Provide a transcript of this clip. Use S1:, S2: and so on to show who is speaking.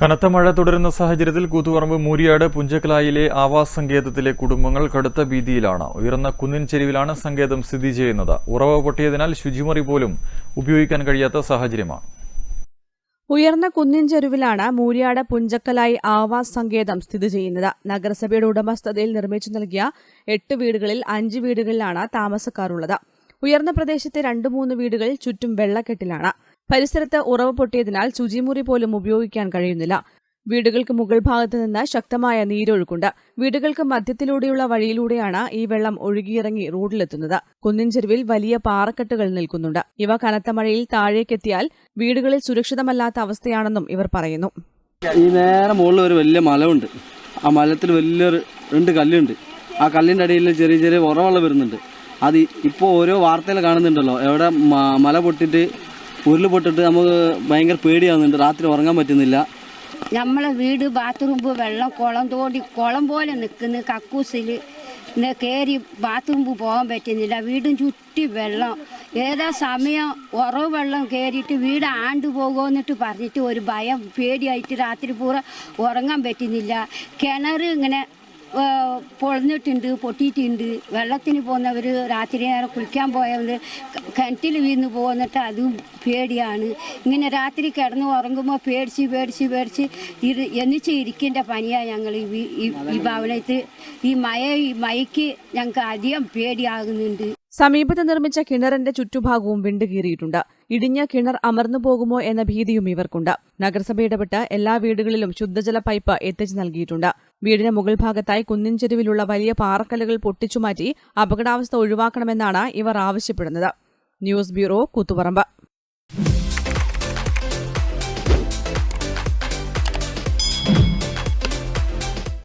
S1: കനത്ത മഴ തുടരുന്ന സാഹചര്യത്തിൽ കൂത്തുപറമ്പ് മൂരിയാട് പുഞ്ചക്കലായിലെ ആവാസ് സങ്കേതത്തിലെ കുടുംബങ്ങൾ കടുത്ത ഭീതിയിലാണ്. ഉയർന്ന കുന്നിൻ ചെരുവിലാണ് സങ്കേതം സ്ഥിതി ചെയ്യുന്നത്. ഉറവ പൊട്ടിയതിനാൽ ശുചിമുറി പോലും ഉപയോഗിക്കാൻ കഴിയാത്ത സാഹചര്യമാണ്.
S2: ഉയർന്ന കുന്നിൻ ചെരുവിലാണ് മൂര്യാട് പുഞ്ചക്കലായി ആവാസ് സങ്കേതം സ്ഥിതി ചെയ്യുന്നത്. നഗരസഭയുടെ ഉടമസ്ഥതയിൽ നിർമ്മിച്ചു നൽകിയ എട്ട് വീടുകളിൽ അഞ്ച് വീടുകളിലാണ് താമസക്കാരുള്ളത്. ഉയർന്ന പ്രദേശത്തെ രണ്ടു മൂന്ന് വീടുകൾ ചുറ്റും വെള്ളക്കെട്ടിലാണ്. പരിസരത്ത് ഉറവ് പൊട്ടിയതിനാൽ ശുചിമുറി പോലും ഉപയോഗിക്കാൻ കഴിയുന്നില്ല. വീടുകൾക്ക് മുകൾ ഭാഗത്ത് നിന്ന് ശക്തമായ നീരൊഴുക്കുണ്ട്. വീടുകൾക്ക് മധ്യത്തിലൂടെയുള്ള വഴിയിലൂടെയാണ് ഈ വെള്ളം ഒഴുകിയിറങ്ങി റോഡിലെത്തുന്നത്. കുന്നിൻചെരുവിൽ വലിയ പാറക്കെട്ടുകൾ നിൽക്കുന്നുണ്ട്. ഇവ കനത്ത മഴയിൽ താഴേക്കെത്തിയാൽ വീടുകളിൽ സുരക്ഷിതമല്ലാത്ത അവസ്ഥയാണെന്നും ഇവർ പറയുന്നു.
S3: ഈ നേരെ മുകളിൽ ഒരു വലിയ മലമുണ്ട്. ആ മലത്തിൽ വലിയൊരു രണ്ട് കല്ലുണ്ട്. ആ കല്ലിന്റെ അടിയിൽ ചെറിയ ചെറിയ ഉറവെള്ളം വരുന്നുണ്ട്. അത് ഇപ്പോൾ ഓരോ വാർത്തയിൽ കാണുന്നുണ്ടല്ലോ. എവിടെ മല പൊട്ടിട്ട് ഉരുൾ പൊട്ടിട്ട് നമുക്ക് ഭയങ്കര പേടിയാവുന്നുണ്ട്. രാത്രി ഉറങ്ങാൻ പറ്റുന്നില്ല.
S4: നമ്മളെ വീട് ബാത്റൂം വെള്ളം കുളം തോടി കുളം പോലെ നിൽക്കുന്നു. കക്കൂസിൽ കയറി ബാത്റൂമിൽ പോകാൻ പറ്റുന്നില്ല. വീടും ചുറ്റി വെള്ളം. ഏതാ സമയം? ഉറവ് വെള്ളം കയറിയിട്ട് വീട് ആണ്ടു പോകുമെന്നിട്ട് പറഞ്ഞിട്ട് ഒരു ഭയം പേടിയായിട്ട് രാത്രി പൂറ ഉറങ്ങാൻ പറ്റുന്നില്ല. കിണർ ഇങ്ങനെ പൊളഞ്ഞിട്ടുണ്ട് പൊട്ടിയിട്ടുണ്ട്. വെള്ളത്തിന് പോകുന്നവർ രാത്രി നേരം കുളിക്കാൻ പോയവർ കിണറ്റിൽ വീണ് പോകുന്നിട്ട് അതും പേടിയാണ്. ഇങ്ങനെ രാത്രി കിടന്ന് ഉറങ്ങുമ്പോൾ പേടിച്ച് പേടിച്ച് പേടിച്ച് ഇത് എന്നിച്ച് ഇരിക്കേണ്ട പനിയാണ് ഞങ്ങൾ ഈ ഭവനത്തിൽ ഈ മഴ ഈ മഴയ്ക്ക് ഞങ്ങൾക്ക് അധികം പേടിയാകുന്നുണ്ട്.
S2: സമീപത്ത് നിർമ്മിച്ച കിണറിന്റെ ചുറ്റുഭാഗവും വിണ്ടുകീറിയിട്ടുണ്ട് ഇടിഞ്ഞ കിണർ അമർന്നു പോകുമോ എന്ന ഭീതിയും ഇവർക്കുണ്ട്. നഗരസഭ ഇടപെട്ട് എല്ലാ വീടുകളിലും ശുദ്ധജല പൈപ്പ് എത്തിച്ചു നൽകിയിട്ടുണ്ട്. വീടിന് മുകൾ ഭാഗത്തായി കുന്നിൻ ചെരുവിലുള്ള വലിയ പാറക്കല്ലുകൾ പൊട്ടിച്ചുമാറ്റി അപകടാവസ്ഥ ഒഴിവാക്കണമെന്നാണ് ഇവർ ആവശ്യപ്പെടുന്നത്. News bureau Koothuparamba.